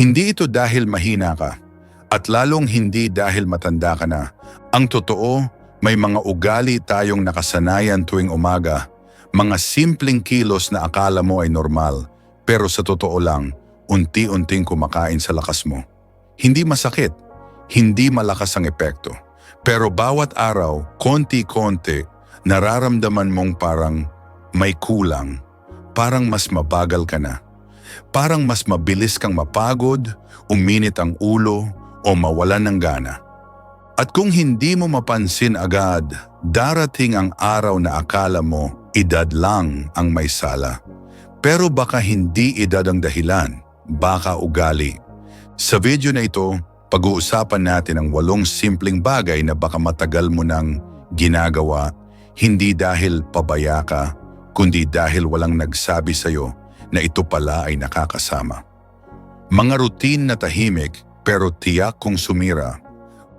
Hindi ito dahil mahina ka at lalong hindi dahil matanda ka na. Ang totoo, may mga ugali tayong nakasanayan tuwing umaga, mga simpleng kilos na akala mo ay normal, pero sa totoo lang, unti-unting kumakain sa lakas mo. Hindi masakit, hindi malakas ang epekto, pero bawat araw, konti-konti, nararamdaman mong parang may kulang, parang mas mabagal ka na. Parang mas mabilis kang mapagod, uminit ang ulo, o mawalan ng gana. At kung hindi mo mapansin agad, darating ang araw na akala mo edad lang ang may sala. Pero baka hindi edad ang dahilan, baka ugali. Sa video na ito, pag-uusapan natin ang walong simpleng bagay na baka matagal mo nang ginagawa, hindi dahil pabaya ka, kundi dahil walang nagsabi sa'yo na ito pala ay nakakasama. Mga routine na tahimik pero tiyak kong sumira.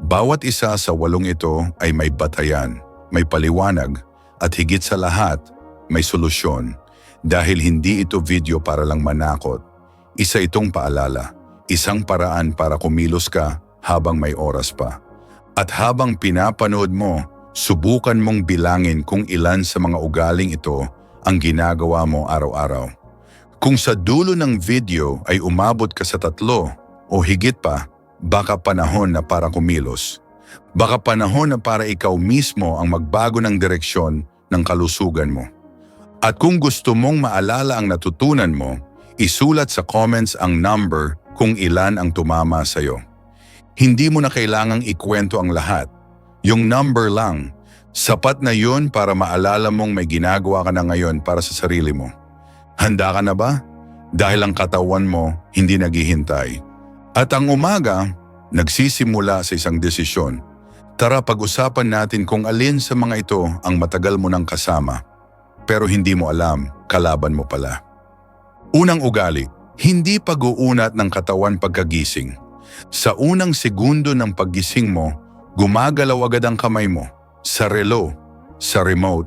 Bawat isa sa walong ito ay may batayan, may paliwanag at higit sa lahat, may solusyon. Dahil hindi ito video para lang manakot. Isa itong paalala, isang paraan para kumilos ka habang may oras pa. At habang pinapanood mo, subukan mong bilangin kung ilan sa mga ugaling ito ang ginagawa mo araw-araw. Kung sa dulo ng video ay umabot ka sa tatlo o higit pa, baka panahon na para kumilos. Baka panahon na para ikaw mismo ang magbago ng direksyon ng kalusugan mo. At kung gusto mong maalala ang natutunan mo, isulat sa comments ang number kung ilan ang tumama sa iyo. Hindi mo na kailangang ikwento ang lahat. Yung number lang, sapat na yun para maalala mong may ginagawa ka na ngayon para sa sarili mo. Handa ka na ba? Dahil ang katawan mo hindi naghihintay. At ang umaga, nagsisimula sa isang desisyon. Tara pag-usapan natin kung alin sa mga ito ang matagal mo nang kasama. Pero hindi mo alam, kalaban mo pala. Unang ugali, hindi pag-uunat ng katawan pagkagising. Sa unang segundo ng paggising mo, gumagalaw agad ang kamay mo. Sa relo, sa remote,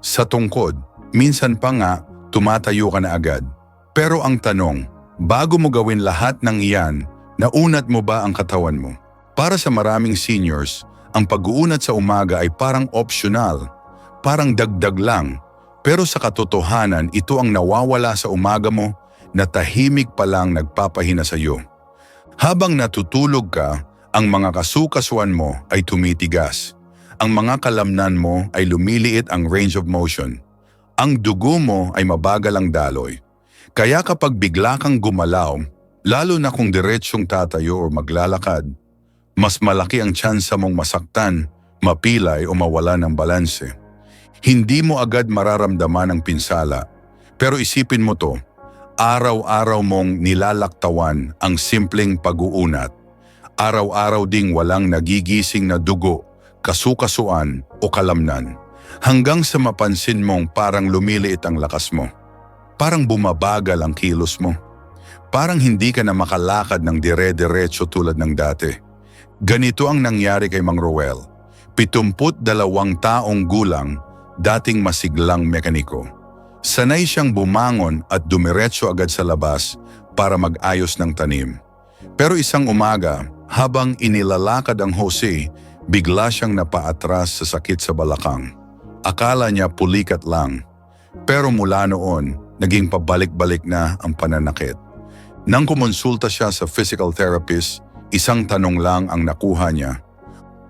sa tungkod, minsan pa nga tumatayo ka na agad. Pero ang tanong, bago mo gawin lahat ng iyan, naunat mo ba ang katawan mo? Para sa maraming seniors, ang pag-uunat sa umaga ay parang optional, parang dagdag lang. Pero sa katotohanan, ito ang nawawala sa umaga mo na tahimik pa lang nagpapahina sa iyo. Habang natutulog ka, ang mga kasukasuan mo ay tumitigas. Ang mga kalamnan mo ay lumiliit ang range of motion. Ang dugo mo ay mabagal ang daloy. Kaya kapag bigla kang gumalaw, lalo na kung diretsyong tatayo o maglalakad, mas malaki ang tsansa mong masaktan, mapilay o mawala ng balanse. Hindi mo agad mararamdaman ang pinsala, pero isipin mo to, araw-araw mong nilalaktawan ang simpleng pag-uunat. Araw-araw ding walang nagigising na dugo, kasukasuan o kalamnan. Hanggang sa mapansin mong parang lumiliit ang lakas mo. Parang bumabagal ang kilos mo. Parang hindi ka na makalakad ng dire-diretso tulad ng dati. Ganito ang nangyari kay Mang Roel. Pitumput dalawang taong gulang, dating masiglang mekaniko. Sanay siyang bumangon at dumiretso agad sa labas para mag-ayos ng tanim. Pero isang umaga, habang inilalakad ang Jose, bigla siyang napaatras sa sakit sa balakang. Akala niya pulikat lang. Pero mula noon, naging pabalik-balik na ang pananakit. Nang kumonsulta siya sa physical therapist, isang tanong lang ang nakuha niya.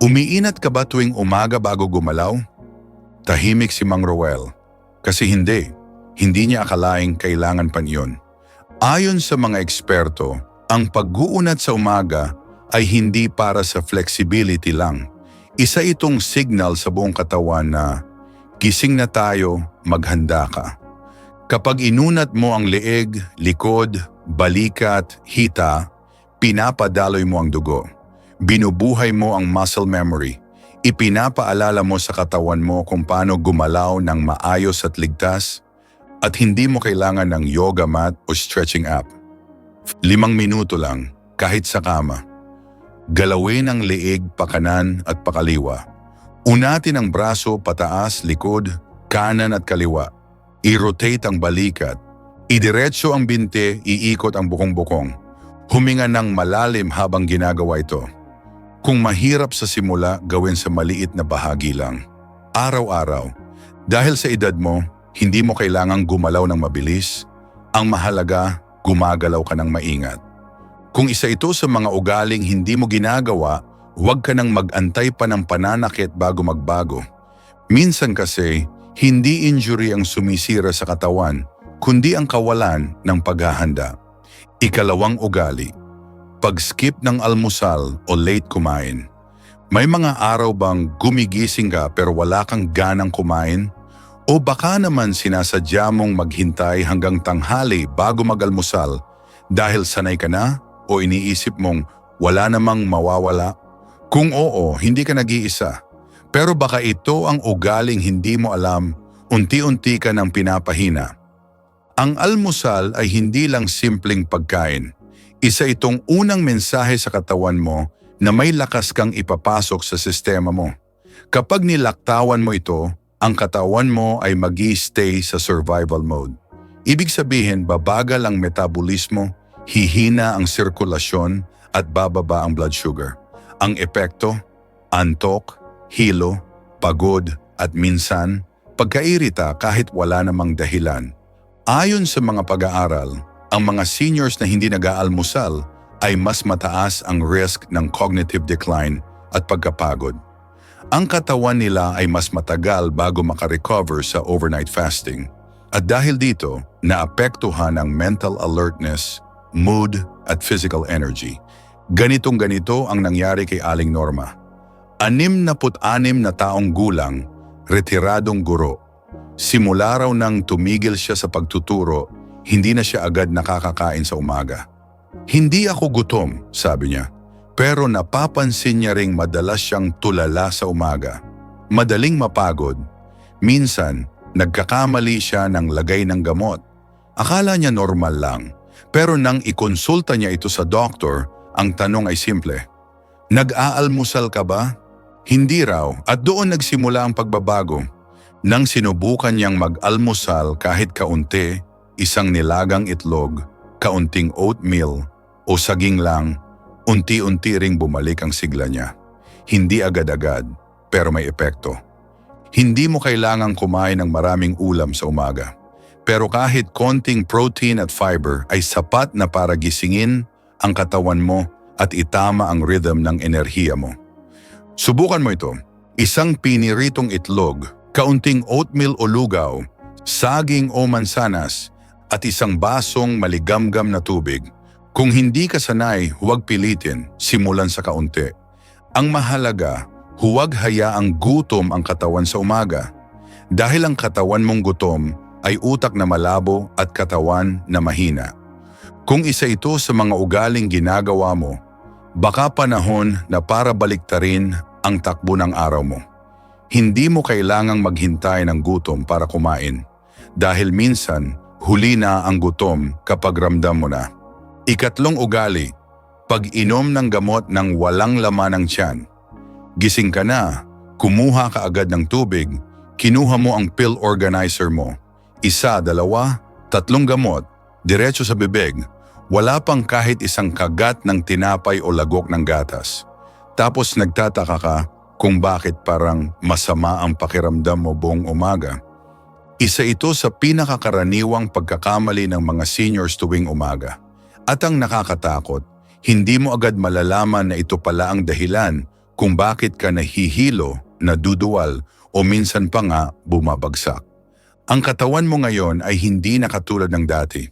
Umiinat ka ba tuwing umaga bago gumalaw? Tahimik si Mang Roel. Kasi hindi. Hindi niya akalaing kailangan pa niyon. Ayon sa mga eksperto, ang pag-uunat sa umaga ay hindi para sa flexibility lang. Isa itong signal sa buong katawan na gising na tayo, maghanda ka. Kapag inunat mo ang leeg, likod, balikat, hita, pinapadaloy mo ang dugo. Binubuhay mo ang muscle memory. Ipinapaalala mo sa katawan mo kung paano gumalaw ng maayos at ligtas at hindi mo kailangan ng yoga mat o stretching app. Limang minuto lang, kahit sa kama. Galawin ang leeg pakanan at pakaliwa. Unatin ang braso pataas, likod, kanan at kaliwa. i-rotate ang balikat, idiretso ang binte, iikot ang bukong-bukong. Huminga ng malalim habang ginagawa ito. Kung mahirap sa simula, gawin sa maliit na bahagi lang. Araw-araw. Dahil sa edad mo, hindi mo kailangang gumalaw ng mabilis. Ang mahalaga, gumagalaw ka ng maingat. Kung isa ito sa mga ugaling hindi mo ginagawa, huwag ka nang mag-antay pa ng pananakit bago magbago. Minsan kasi, hindi injury ang sumisira sa katawan, kundi ang kawalan ng paghahanda. Ikalawang ugali, pag-skip ng almusal o late kumain. May mga araw bang gumigising ka pero wala kang ganang kumain? O baka naman sinasadya mong maghintay hanggang tanghali bago mag-almusal dahil sanay ka na o iniisip mong wala namang mawawala? Kung oo, hindi ka nag-iisa. Pero baka ito ang ugaling hindi mo alam, unti-unti ka nang pinapahina. Ang almusal ay hindi lang simpleng pagkain. Isa itong unang mensahe sa katawan mo na may lakas kang ipapasok sa sistema mo. Kapag nilaktawan mo ito, ang katawan mo ay mag stay sa survival mode. Ibig sabihin, babagal ang metabolismo, hihina ang sirkulasyon at bababa ang blood sugar. Ang epekto, antok, hilo, pagod at minsan, pagkairita kahit wala namang dahilan. Ayon sa mga pag-aaral, ang mga seniors na hindi nag-aalmusal ay mas mataas ang risk ng cognitive decline at pagkapagod. Ang katawan nila ay mas matagal bago makarecover sa overnight fasting. At dahil dito, naapektuhan ang mental alertness, mood at physical energy. Ganitong ganito ang nangyari kay Aling Norma. Anim na put-anim na taong gulang, retiradong guro. Simula raw nang tumigil siya sa pagtuturo, hindi na siya agad nakakakain sa umaga. Hindi ako gutom, sabi niya. Pero napapansin niya ring madalas siyang tulala sa umaga. Madaling mapagod. Minsan, nagkakamali siya ng lagay ng gamot. Akala niya normal lang. Pero nang ikonsulta niya ito sa doktor, ang tanong ay simple. Nag-aalmusal ka ba? Hindi raw at doon nagsimula ang pagbabago. Nang sinubukan niyang mag-almusal kahit kaunti, isang nilagang itlog, kaunting oatmeal o saging lang, unti-unti ring bumalik ang sigla niya. Hindi agad-agad, pero may epekto. Hindi mo kailangang kumain ng maraming ulam sa umaga. Pero kahit konting protein at fiber ay sapat na para gisingin ang katawan mo at itama ang rhythm ng enerhiya mo. Subukan mo ito. Isang piniritong itlog, kaunting oatmeal o lugaw, saging o mansanas, at isang basong maligamgam na tubig. Kung hindi ka sanay, huwag pilitin, simulan sa kaunti. Ang mahalaga, huwag hayaang gutom ang katawan sa umaga. Dahil ang katawan mong gutom ay utak na malabo at katawan na mahina. Kung isa ito sa mga ugaling ginagawa mo, baka panahon na para baliktarin ang takbo ng araw mo. Hindi mo kailangang maghintay ng gutom para kumain dahil minsan huli na ang gutom kapag ramdam mo na. Ikatlong ugali, pag-inom ng gamot ng walang laman ng tiyan. Gising ka na, kumuha ka agad ng tubig, kinuha mo ang pill organizer mo. Isa, dalawa, tatlong gamot, diretso sa bibig, wala pang kahit isang kagat ng tinapay o lagok ng gatas. Tapos nagtataka ka kung bakit parang masama ang pakiramdam mo buong umaga. Isa ito sa pinakakaraniwang pagkakamali ng mga seniors tuwing umaga. At ang nakakatakot, hindi mo agad malalaman na ito pala ang dahilan kung bakit ka nahihilo, naduduwal o minsan pa nga bumabagsak. Ang katawan mo ngayon ay hindi na katulad ng dati.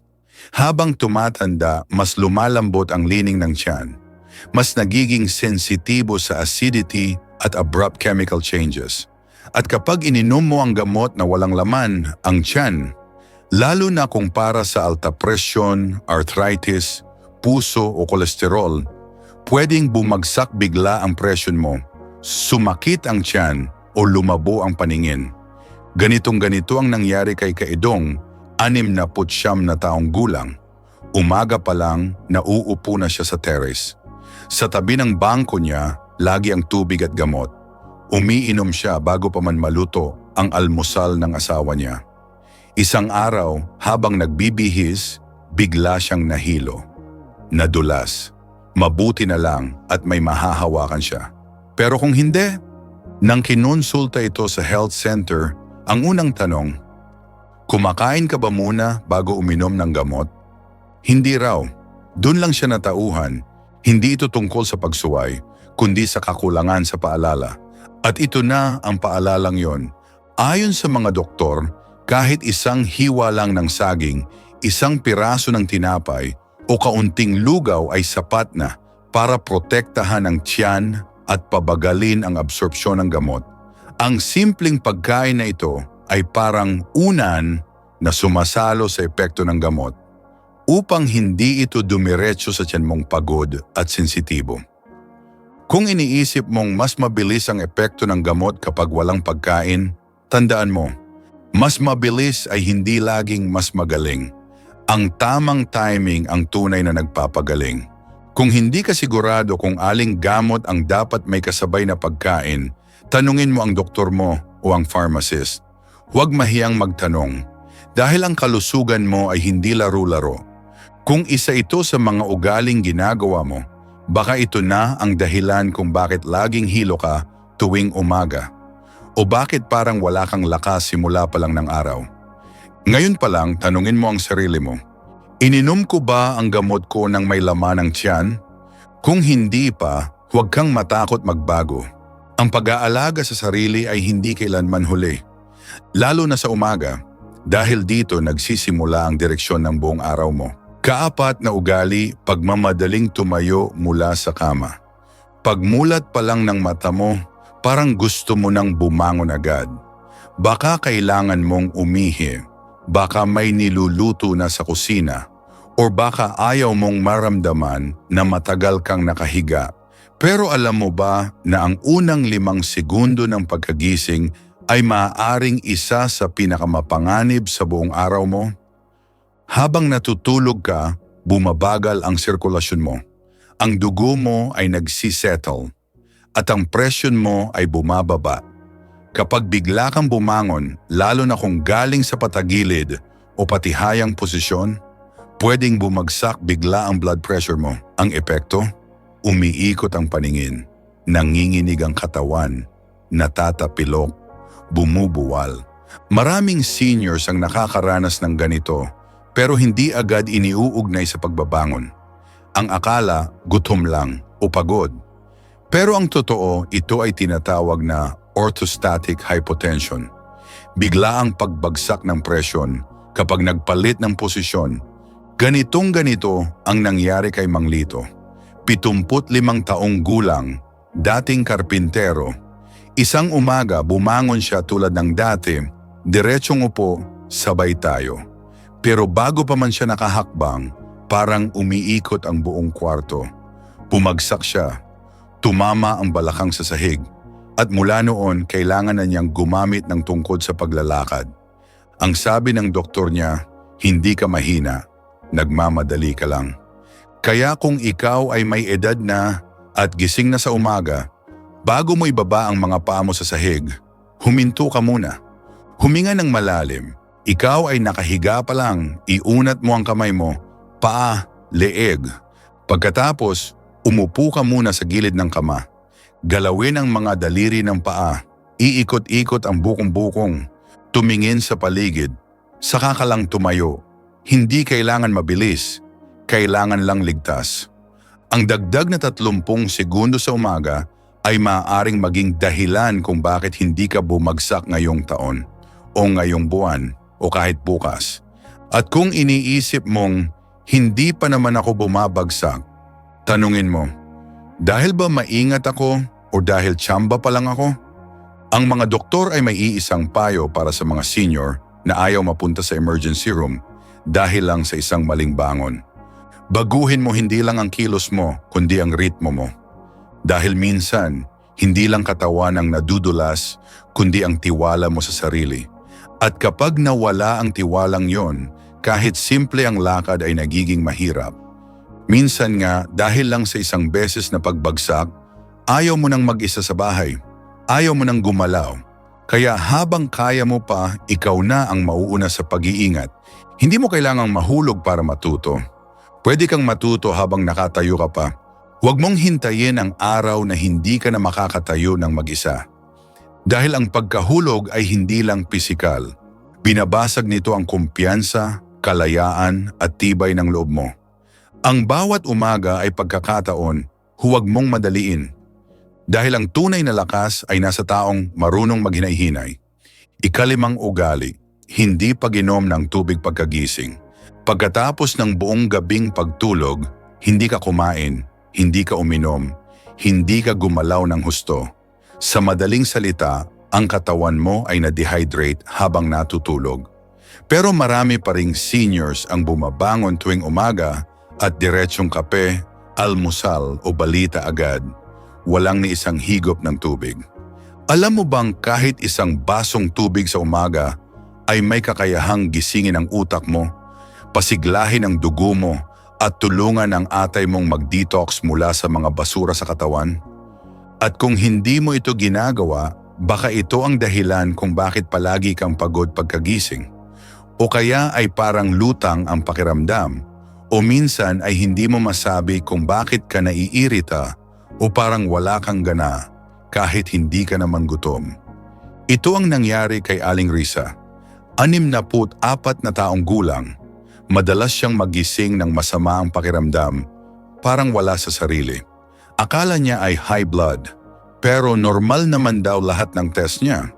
Habang tumatanda, mas lumalambot ang lining ng tiyan mas nagiging sensitibo sa acidity at abrupt chemical changes. At kapag ininom mo ang gamot na walang laman, ang tiyan, lalo na kung para sa alta presyon, arthritis, puso o kolesterol, pwedeng bumagsak bigla ang presyon mo, sumakit ang tiyan o lumabo ang paningin. Ganitong ganito ang nangyari kay Kaedong, anim na putsyam na taong gulang. Umaga pa lang, nauupo na siya sa terrace. Sa tabi ng bangko niya, lagi ang tubig at gamot. Umiinom siya bago pa man maluto ang almusal ng asawa niya. Isang araw, habang nagbibihis, bigla siyang nahilo. Nadulas. Mabuti na lang at may mahahawakan siya. Pero kung hindi, nang kinonsulta ito sa health center, ang unang tanong, Kumakain ka ba muna bago uminom ng gamot? Hindi raw. Doon lang siya natauhan. Hindi ito tungkol sa pagsuway, kundi sa kakulangan sa paalala. At ito na ang paalalang yon. Ayon sa mga doktor, kahit isang hiwa lang ng saging, isang piraso ng tinapay o kaunting lugaw ay sapat na para protektahan ang tiyan at pabagalin ang absorpsyon ng gamot. Ang simpleng pagkain na ito ay parang unan na sumasalo sa epekto ng gamot upang hindi ito dumiretso sa tiyan mong pagod at sensitibo. Kung iniisip mong mas mabilis ang epekto ng gamot kapag walang pagkain, tandaan mo, mas mabilis ay hindi laging mas magaling. Ang tamang timing ang tunay na nagpapagaling. Kung hindi ka sigurado kung aling gamot ang dapat may kasabay na pagkain, tanungin mo ang doktor mo o ang pharmacist. Huwag mahiyang magtanong dahil ang kalusugan mo ay hindi laro-laro. Kung isa ito sa mga ugaling ginagawa mo, baka ito na ang dahilan kung bakit laging hilo ka tuwing umaga. O bakit parang wala kang lakas simula pa lang ng araw. Ngayon pa lang, tanungin mo ang sarili mo, ininom ko ba ang gamot ko ng may laman ng tiyan? Kung hindi pa, huwag kang matakot magbago. Ang pag-aalaga sa sarili ay hindi kailanman huli. Lalo na sa umaga, dahil dito nagsisimula ang direksyon ng buong araw mo. Kaapat na ugali, pagmamadaling tumayo mula sa kama. Pagmulat pa lang ng mata mo, parang gusto mo nang bumangon agad. Baka kailangan mong umihi, baka may niluluto na sa kusina, o baka ayaw mong maramdaman na matagal kang nakahiga. Pero alam mo ba na ang unang limang segundo ng pagkagising ay maaaring isa sa pinakamapanganib sa buong araw mo? Habang natutulog ka, bumabagal ang sirkulasyon mo. Ang dugo mo ay nagsisettle at ang presyon mo ay bumababa. Kapag bigla kang bumangon, lalo na kung galing sa patagilid o patihayang posisyon, pwedeng bumagsak bigla ang blood pressure mo. Ang epekto? Umiikot ang paningin, nanginginig ang katawan, natatapilok, bumubuwal. Maraming seniors ang nakakaranas ng ganito pero hindi agad iniuugnay sa pagbabangon. Ang akala, gutom lang o pagod. Pero ang totoo, ito ay tinatawag na orthostatic hypotension. Bigla ang pagbagsak ng presyon kapag nagpalit ng posisyon. Ganitong ganito ang nangyari kay Manglito. 75 taong gulang, dating karpintero. Isang umaga bumangon siya tulad ng dati, diretsong upo, sabay tayo. Pero bago pa man siya nakahakbang, parang umiikot ang buong kwarto. Pumagsak siya, tumama ang balakang sa sahig, at mula noon kailangan na niyang gumamit ng tungkod sa paglalakad. Ang sabi ng doktor niya, hindi ka mahina, nagmamadali ka lang. Kaya kung ikaw ay may edad na at gising na sa umaga, bago mo ibaba ang mga paa mo sa sahig, huminto ka muna. Huminga ng malalim. Ikaw ay nakahiga pa lang, iunat mo ang kamay mo, paa, leeg. Pagkatapos, umupo ka muna sa gilid ng kama. Galawin ang mga daliri ng paa, iikot-ikot ang bukong-bukong, tumingin sa paligid, saka ka lang tumayo. Hindi kailangan mabilis, kailangan lang ligtas. Ang dagdag na 30 segundo sa umaga ay maaaring maging dahilan kung bakit hindi ka bumagsak ngayong taon o ngayong buwan o kahit bukas. At kung iniisip mong hindi pa naman ako bumabagsak, tanungin mo, dahil ba maingat ako o dahil tsamba pa lang ako? Ang mga doktor ay may iisang payo para sa mga senior na ayaw mapunta sa emergency room dahil lang sa isang maling bangon. Baguhin mo hindi lang ang kilos mo, kundi ang ritmo mo. Dahil minsan, hindi lang katawan ang nadudulas, kundi ang tiwala mo sa sarili. At kapag nawala ang tiwalang yon, kahit simple ang lakad ay nagiging mahirap. Minsan nga, dahil lang sa isang beses na pagbagsak, ayaw mo nang mag-isa sa bahay. Ayaw mo nang gumalaw. Kaya habang kaya mo pa, ikaw na ang mauuna sa pag-iingat. Hindi mo kailangang mahulog para matuto. Pwede kang matuto habang nakatayo ka pa. Huwag mong hintayin ang araw na hindi ka na makakatayo ng mag-isa. Dahil ang pagkahulog ay hindi lang pisikal. Binabasag nito ang kumpiyansa, kalayaan at tibay ng loob mo. Ang bawat umaga ay pagkakataon, huwag mong madaliin. Dahil ang tunay na lakas ay nasa taong marunong maghinay-hinay. Ikalimang ugali, hindi pag-inom ng tubig pagkagising. Pagkatapos ng buong gabing pagtulog, hindi ka kumain, hindi ka uminom, hindi ka gumalaw ng husto. Sa madaling salita, ang katawan mo ay na-dehydrate habang natutulog. Pero marami pa ring seniors ang bumabangon tuwing umaga at diretsyong kape, almusal o balita agad. Walang ni isang higop ng tubig. Alam mo bang kahit isang basong tubig sa umaga ay may kakayahang gisingin ang utak mo, pasiglahin ang dugo mo at tulungan ang atay mong mag-detox mula sa mga basura sa katawan? At kung hindi mo ito ginagawa, baka ito ang dahilan kung bakit palagi kang pagod pagkagising. O kaya ay parang lutang ang pakiramdam. O minsan ay hindi mo masabi kung bakit ka naiirita o parang wala kang gana kahit hindi ka naman gutom. Ito ang nangyari kay Aling Risa. Anim na put apat na taong gulang, madalas siyang magising ng masama ang pakiramdam, parang wala sa sarili. Akala niya ay high blood, pero normal naman daw lahat ng test niya.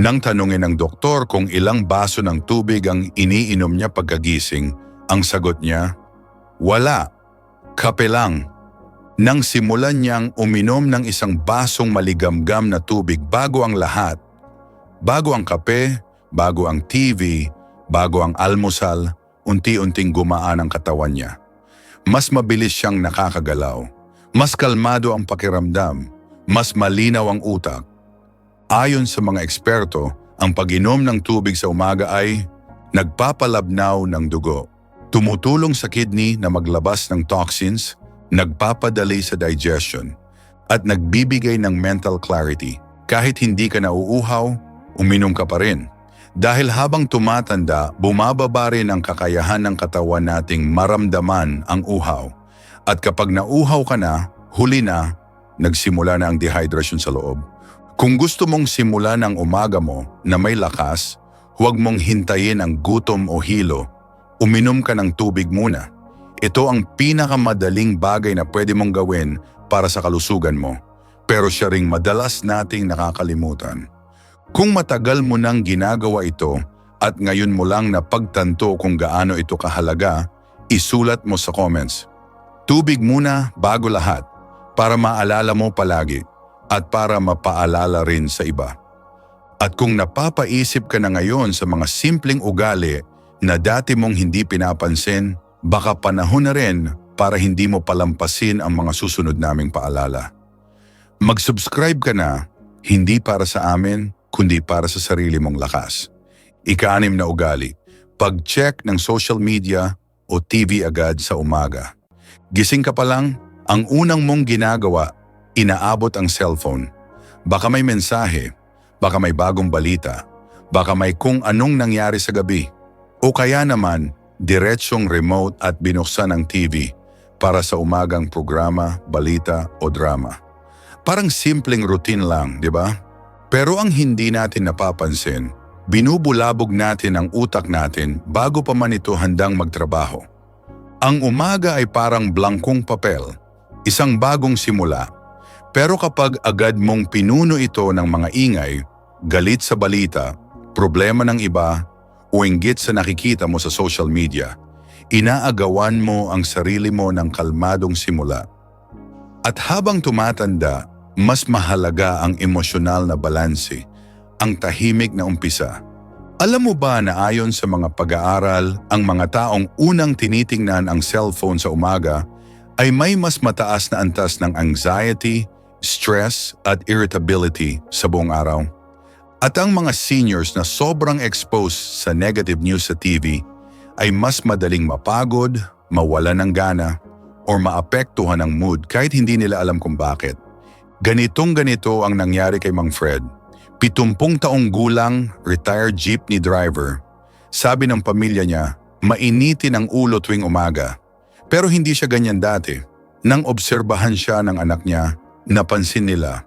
Nang tanungin ng doktor kung ilang baso ng tubig ang iniinom niya pagkagising, ang sagot niya, Wala, kape lang. Nang simulan niyang uminom ng isang basong maligamgam na tubig bago ang lahat, bago ang kape, bago ang TV, bago ang almusal, unti-unting gumaan ang katawan niya. Mas mabilis siyang nakakagalaw. Mas kalmado ang pakiramdam. Mas malinaw ang utak. Ayon sa mga eksperto, ang pag-inom ng tubig sa umaga ay nagpapalabnaw ng dugo. Tumutulong sa kidney na maglabas ng toxins, nagpapadali sa digestion, at nagbibigay ng mental clarity. Kahit hindi ka nauuhaw, uminom ka pa rin. Dahil habang tumatanda, bumababa rin ang kakayahan ng katawan nating maramdaman ang uhaw. At kapag nauhaw ka na, huli na, nagsimula na ang dehydration sa loob. Kung gusto mong simulan ang umaga mo na may lakas, huwag mong hintayin ang gutom o hilo. Uminom ka ng tubig muna. Ito ang pinakamadaling bagay na pwede mong gawin para sa kalusugan mo. Pero siya ring madalas nating nakakalimutan. Kung matagal mo nang ginagawa ito at ngayon mo lang napagtanto kung gaano ito kahalaga, isulat mo sa comments. Tubig muna bago lahat para maalala mo palagi at para mapaalala rin sa iba. At kung napapaisip ka na ngayon sa mga simpleng ugali na dati mong hindi pinapansin, baka panahon na rin para hindi mo palampasin ang mga susunod naming paalala. Mag-subscribe ka na, hindi para sa amin, kundi para sa sarili mong lakas. Ikaanim na ugali, pag-check ng social media o TV agad sa umaga. Gising ka pa lang, ang unang mong ginagawa, inaabot ang cellphone. Baka may mensahe, baka may bagong balita, baka may kung anong nangyari sa gabi. O kaya naman, diretsyong remote at binuksan ang TV para sa umagang programa, balita o drama. Parang simpleng routine lang, di ba? Pero ang hindi natin napapansin, binubulabog natin ang utak natin bago pa man ito handang magtrabaho. Ang umaga ay parang blangkong papel, isang bagong simula. Pero kapag agad mong pinuno ito ng mga ingay, galit sa balita, problema ng iba, o inggit sa nakikita mo sa social media, inaagawan mo ang sarili mo ng kalmadong simula. At habang tumatanda, mas mahalaga ang emosyonal na balanse, ang tahimik na umpisa. Alam mo ba na ayon sa mga pag-aaral, ang mga taong unang tinitingnan ang cellphone sa umaga ay may mas mataas na antas ng anxiety, stress at irritability sa buong araw? At ang mga seniors na sobrang exposed sa negative news sa TV ay mas madaling mapagod, mawala ng gana, or maapektuhan ng mood kahit hindi nila alam kung bakit. Ganitong ganito ang nangyari kay Mang Fred. Pitumpung taong gulang, retired jeepney driver. Sabi ng pamilya niya, mainitin ang ulo tuwing umaga. Pero hindi siya ganyan dati. Nang obserbahan siya ng anak niya, napansin nila.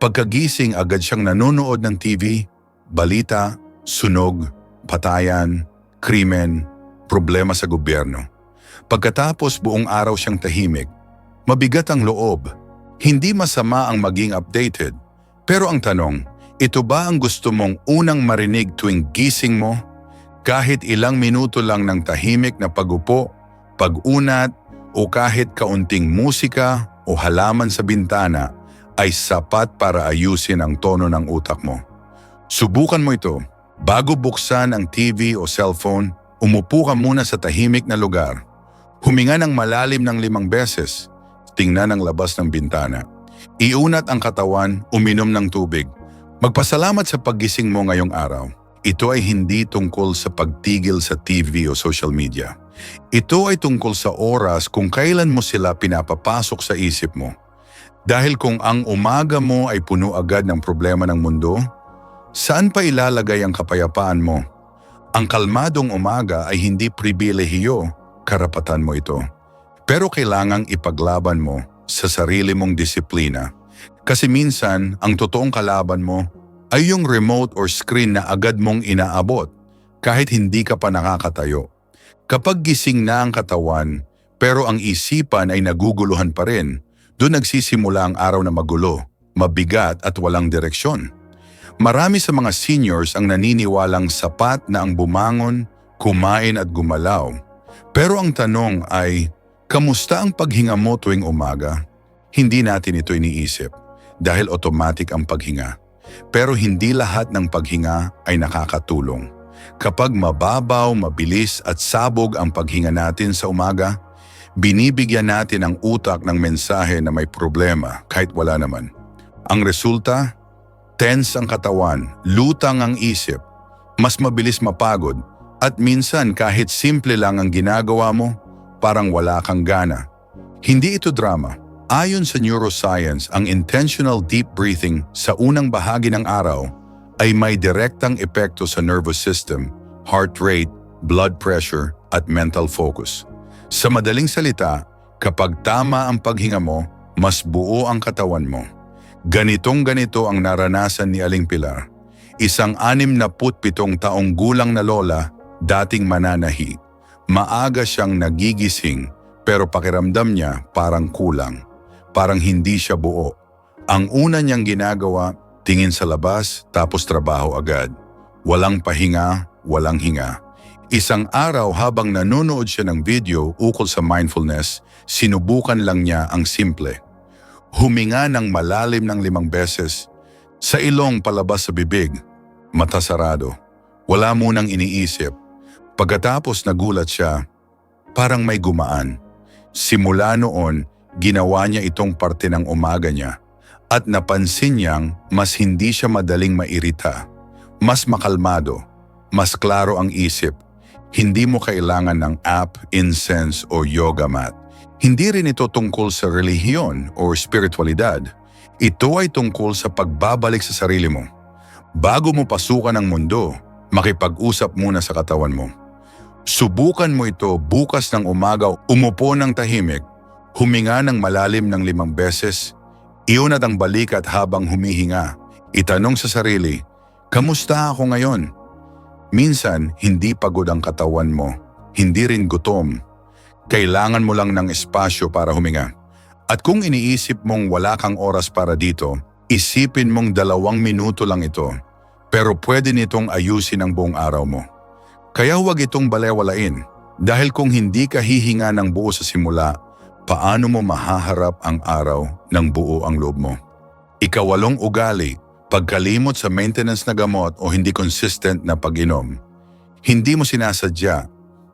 Pagkagising agad siyang nanonood ng TV, balita, sunog, patayan, krimen, problema sa gobyerno. Pagkatapos buong araw siyang tahimik, mabigat ang loob. Hindi masama ang maging updated. Pero ang tanong, ito ba ang gusto mong unang marinig tuwing gising mo? Kahit ilang minuto lang ng tahimik na pagupo, pag-unat, o kahit kaunting musika o halaman sa bintana ay sapat para ayusin ang tono ng utak mo. Subukan mo ito. Bago buksan ang TV o cellphone, umupo ka muna sa tahimik na lugar. Huminga ng malalim ng limang beses. Tingnan ang labas ng bintana. Iunat ang katawan, uminom ng tubig. Magpasalamat sa paggising mo ngayong araw. Ito ay hindi tungkol sa pagtigil sa TV o social media. Ito ay tungkol sa oras kung kailan mo sila pinapapasok sa isip mo. Dahil kung ang umaga mo ay puno agad ng problema ng mundo, saan pa ilalagay ang kapayapaan mo? Ang kalmadong umaga ay hindi pribilehiyo, karapatan mo ito. Pero kailangang ipaglaban mo sa sarili mong disiplina. Kasi minsan, ang totoong kalaban mo ay yung remote or screen na agad mong inaabot kahit hindi ka pa nakakatayo. Kapag gising na ang katawan, pero ang isipan ay naguguluhan pa rin, doon nagsisimula ang araw na magulo, mabigat at walang direksyon. Marami sa mga seniors ang naniniwalang sapat na ang bumangon, kumain at gumalaw. Pero ang tanong ay, kamusta ang paghinga mo tuwing umaga? Hindi natin ito iniisip dahil automatic ang paghinga. Pero hindi lahat ng paghinga ay nakakatulong. Kapag mababaw, mabilis at sabog ang paghinga natin sa umaga, binibigyan natin ang utak ng mensahe na may problema kahit wala naman. Ang resulta, tense ang katawan, lutang ang isip, mas mabilis mapagod, at minsan kahit simple lang ang ginagawa mo, parang wala kang gana. Hindi ito drama. Ayon sa neuroscience, ang intentional deep breathing sa unang bahagi ng araw ay may direktang epekto sa nervous system, heart rate, blood pressure, at mental focus. Sa madaling salita, kapag tama ang paghinga mo, mas buo ang katawan mo. Ganitong ganito ang naranasan ni Aling Pilar. Isang anim na pitong taong gulang na lola, dating mananahi. Maaga siyang nagigising pero pakiramdam niya parang kulang. Parang hindi siya buo. Ang una niyang ginagawa, tingin sa labas tapos trabaho agad. Walang pahinga, walang hinga. Isang araw habang nanonood siya ng video ukol sa mindfulness, sinubukan lang niya ang simple. Huminga ng malalim ng limang beses, sa ilong palabas sa bibig, mata sarado. Wala munang iniisip. Pagkatapos nagulat siya, parang may gumaan. Simula noon, ginawa niya itong parte ng umaga niya at napansin niyang mas hindi siya madaling mairita, mas makalmado, mas klaro ang isip. Hindi mo kailangan ng app, incense o yoga mat. Hindi rin ito tungkol sa relihiyon o spiritualidad. Ito ay tungkol sa pagbabalik sa sarili mo. Bago mo pasukan ang mundo, makipag-usap muna sa katawan mo. Subukan mo ito bukas ng umaga, umupo ng tahimik, huminga ng malalim ng limang beses, iunat ang balikat habang humihinga, itanong sa sarili, Kamusta ako ngayon? Minsan, hindi pagod ang katawan mo, hindi rin gutom. Kailangan mo lang ng espasyo para huminga. At kung iniisip mong wala kang oras para dito, isipin mong dalawang minuto lang ito. Pero pwede nitong ayusin ang buong araw mo. Kaya huwag itong balewalain. Dahil kung hindi ka hihinga ng buo sa simula, paano mo mahaharap ang araw ng buo ang loob mo? Ikawalong ugali, pagkalimot sa maintenance na gamot o hindi consistent na pag-inom. Hindi mo sinasadya.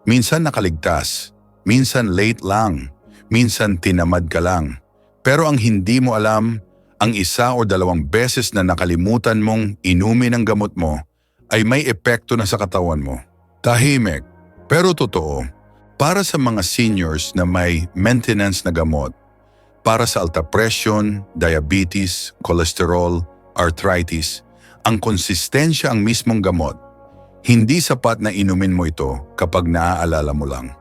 Minsan nakaligtas, minsan late lang, minsan tinamad ka lang. Pero ang hindi mo alam, ang isa o dalawang beses na nakalimutan mong inumin ang gamot mo ay may epekto na sa katawan mo. Tahimik, pero totoo. Para sa mga seniors na may maintenance na gamot, para sa alta presyon, diabetes, cholesterol, arthritis, ang konsistensya ang mismong gamot. Hindi sapat na inumin mo ito kapag naaalala mo lang.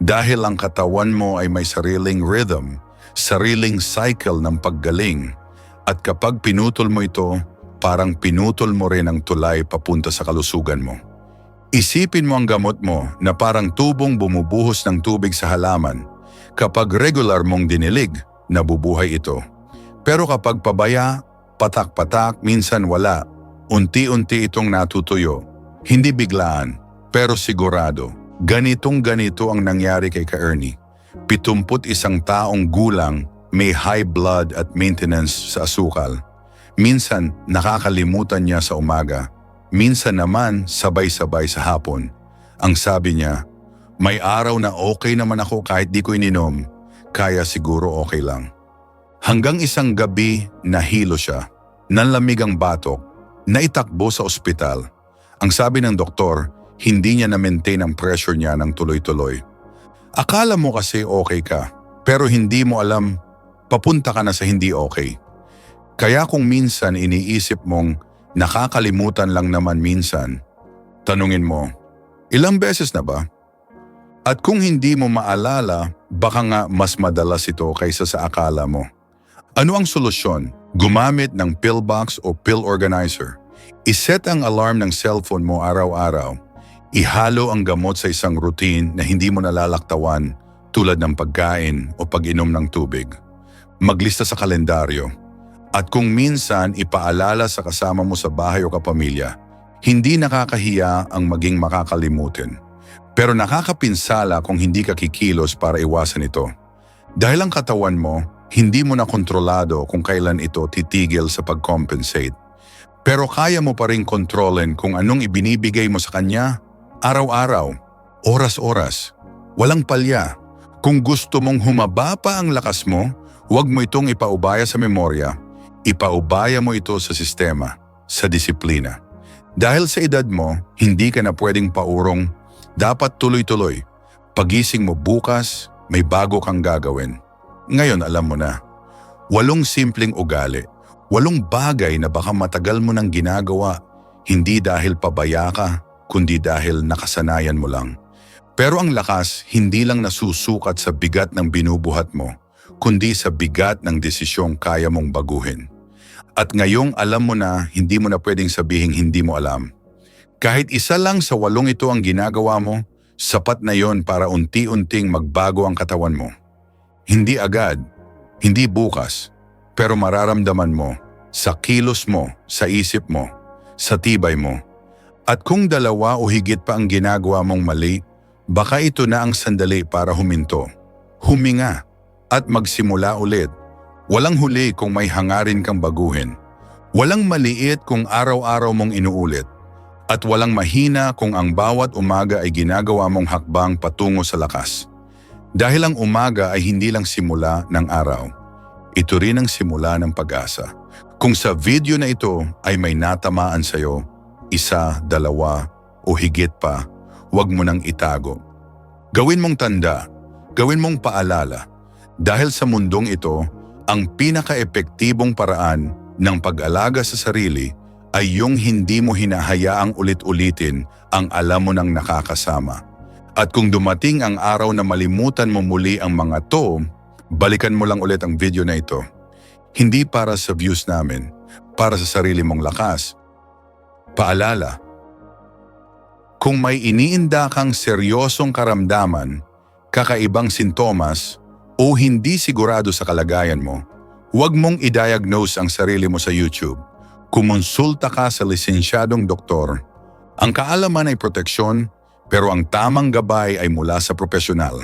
Dahil ang katawan mo ay may sariling rhythm, sariling cycle ng paggaling. At kapag pinutol mo ito, parang pinutol mo rin ang tulay papunta sa kalusugan mo. Isipin mo ang gamot mo na parang tubong bumubuhos ng tubig sa halaman. Kapag regular mong dinilig, nabubuhay ito. Pero kapag pabaya, patak-patak, minsan wala, unti-unti itong natutuyo. Hindi biglaan, pero sigurado. Ganitong ganito ang nangyari kay Ka-Ernie. Pitumput isang taong gulang, may high blood at maintenance sa asukal. Minsan nakakalimutan niya sa umaga. Minsan naman sabay-sabay sa hapon. Ang sabi niya, may araw na okay naman ako kahit di ko ininom, kaya siguro okay lang. Hanggang isang gabi nahilo siya, nanlamig ang batok, naitakbo sa ospital. Ang sabi ng doktor, hindi niya na-maintain ang pressure niya ng tuloy-tuloy. Akala mo kasi okay ka, pero hindi mo alam, papunta ka na sa hindi okay. Kaya kung minsan iniisip mong nakakalimutan lang naman minsan, tanungin mo, ilang beses na ba? At kung hindi mo maalala, baka nga mas madalas ito kaysa sa akala mo. Ano ang solusyon? Gumamit ng pillbox o pill organizer. Iset ang alarm ng cellphone mo araw-araw. Ihalo ang gamot sa isang routine na hindi mo nalalaktawan tulad ng pagkain o pag-inom ng tubig. Maglista sa kalendaryo. At kung minsan ipaalala sa kasama mo sa bahay o kapamilya, hindi nakakahiya ang maging makakalimutin. Pero nakakapinsala kung hindi ka kikilos para iwasan ito. Dahil ang katawan mo, hindi mo na kontrolado kung kailan ito titigil sa pag-compensate. Pero kaya mo pa rin kontrolin kung anong ibinibigay mo sa kanya araw-araw, oras-oras, walang palya. Kung gusto mong humaba pa ang lakas mo, huwag mo itong ipaubaya sa memorya. Ipaubaya mo ito sa sistema, sa disiplina. Dahil sa edad mo, hindi ka na pwedeng paurong. Dapat tuloy-tuloy. Pagising mo bukas, may bago kang gagawin. Ngayon alam mo na. Walong simpleng ugali. Walong bagay na baka matagal mo nang ginagawa. Hindi dahil pabaya ka, kundi dahil nakasanayan mo lang. Pero ang lakas hindi lang nasusukat sa bigat ng binubuhat mo, kundi sa bigat ng desisyong kaya mong baguhin. At ngayong alam mo na hindi mo na pwedeng sabihing hindi mo alam. Kahit isa lang sa walong ito ang ginagawa mo, sapat na yon para unti-unting magbago ang katawan mo. Hindi agad, hindi bukas, pero mararamdaman mo sa kilos mo, sa isip mo, sa tibay mo. At kung dalawa o higit pa ang ginagawa mong mali, baka ito na ang sandali para huminto. Huminga at magsimula ulit. Walang huli kung may hangarin kang baguhin. Walang maliit kung araw-araw mong inuulit. At walang mahina kung ang bawat umaga ay ginagawa mong hakbang patungo sa lakas. Dahil ang umaga ay hindi lang simula ng araw. Ito rin ang simula ng pag-asa. Kung sa video na ito ay may natamaan sa'yo, isa, dalawa o higit pa, huwag mo nang itago. Gawin mong tanda, gawin mong paalala. Dahil sa mundong ito, ang pinaka-epektibong paraan ng pag-alaga sa sarili ay yung hindi mo hinahayaang ulit-ulitin ang alam mo ng nakakasama. At kung dumating ang araw na malimutan mo muli ang mga to, balikan mo lang ulit ang video na ito. Hindi para sa views namin, para sa sarili mong lakas. Paalala, kung may iniinda kang seryosong karamdaman, kakaibang sintomas, o hindi sigurado sa kalagayan mo, huwag mong i-diagnose ang sarili mo sa YouTube. Kumonsulta ka sa lisensyadong doktor. Ang kaalaman ay proteksyon, pero ang tamang gabay ay mula sa profesional.